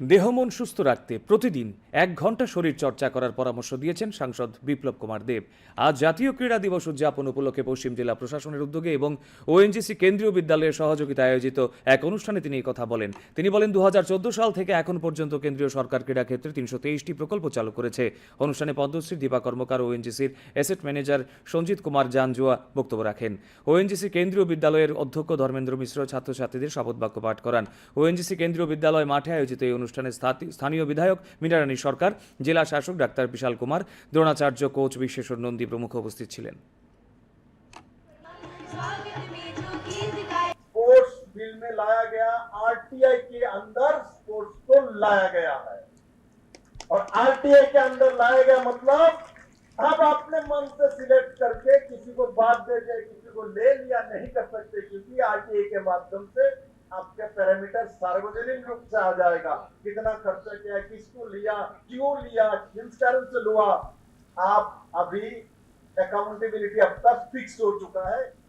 দেহ মন সুস্থ রাখতে প্রতিদিন এক ঘণ্টা শরীর চর্চা করার পরামর্শ দিয়েছেন সাংসদ বিপ্লব কুমার দেব। আজ জাতীয় ক্রীড়া দিবস উদযাপন উপলক্ষে পশ্চিম জেলা প্রশাসনের উদ্যোগে এবং ওএনজিসি কেন্দ্রীয় বিদ্যালয়ের সহযোগিতায় আয়োজিত এক অনুষ্ঠানে তিনি কথা বলেন। তিনি বলেন দু সাল থেকে এখন পর্যন্ত কেন্দ্রীয় সরকার ক্রীড়া ক্ষেত্রে তিনশো তেইশটি প্রকল্প চালু করেছে। অনুষ্ঠানে পদ্মশ্রী, দীপা কর্মকার, ওএনজিসির অ্যাসেট ম্যানেজার সঞ্জিত কুমার জানজুয়া বক্তব্য রাখেন। ওএনজিসি কেন্দ্রীয় বিদ্যালয়ের অধ্যক্ষ ধর্মেন্দ্র মিশ্র ছাত্রছাত্রীদের শপথ বাক্য পাঠ করান। ওএনজিসি কেন্দ্রীয় বিদ্যালয় মাঠে আয়োজিত এই অনুষ্ঠানে স্থাতি- স্থানীয় বিধায়ক মীনারানী সরকার জেলা শাসক ডাক্তার বিশাল কুমার দ্রোণাচার্য কোচ বিশ্বেশ্বর নন্দী প্রমুখ উপস্থিত ছিলেন स्वागत में जो गीत गाए स्पोर्ट्स बिल में लाया गया आरटीआई के अंदर स्पोर्ट्स को लाया गया है और आरटीआई के अंदर लाया गया मतलब अब अपने मन से सिलेक्ट करके किसी को बात दे के किसी को ले लिया नहीं कर सकते क्योंकि आरटीआई के माध्यम से आपके पैरामीटर सार्वजनिक रूप से आ जाएगा। कितना खर्चा किया, किसको लिया, क्यों लिया किस कारण से लुआ आप अभी अकाउंटेबिलिटी अब तक फिक्स हो चुका है।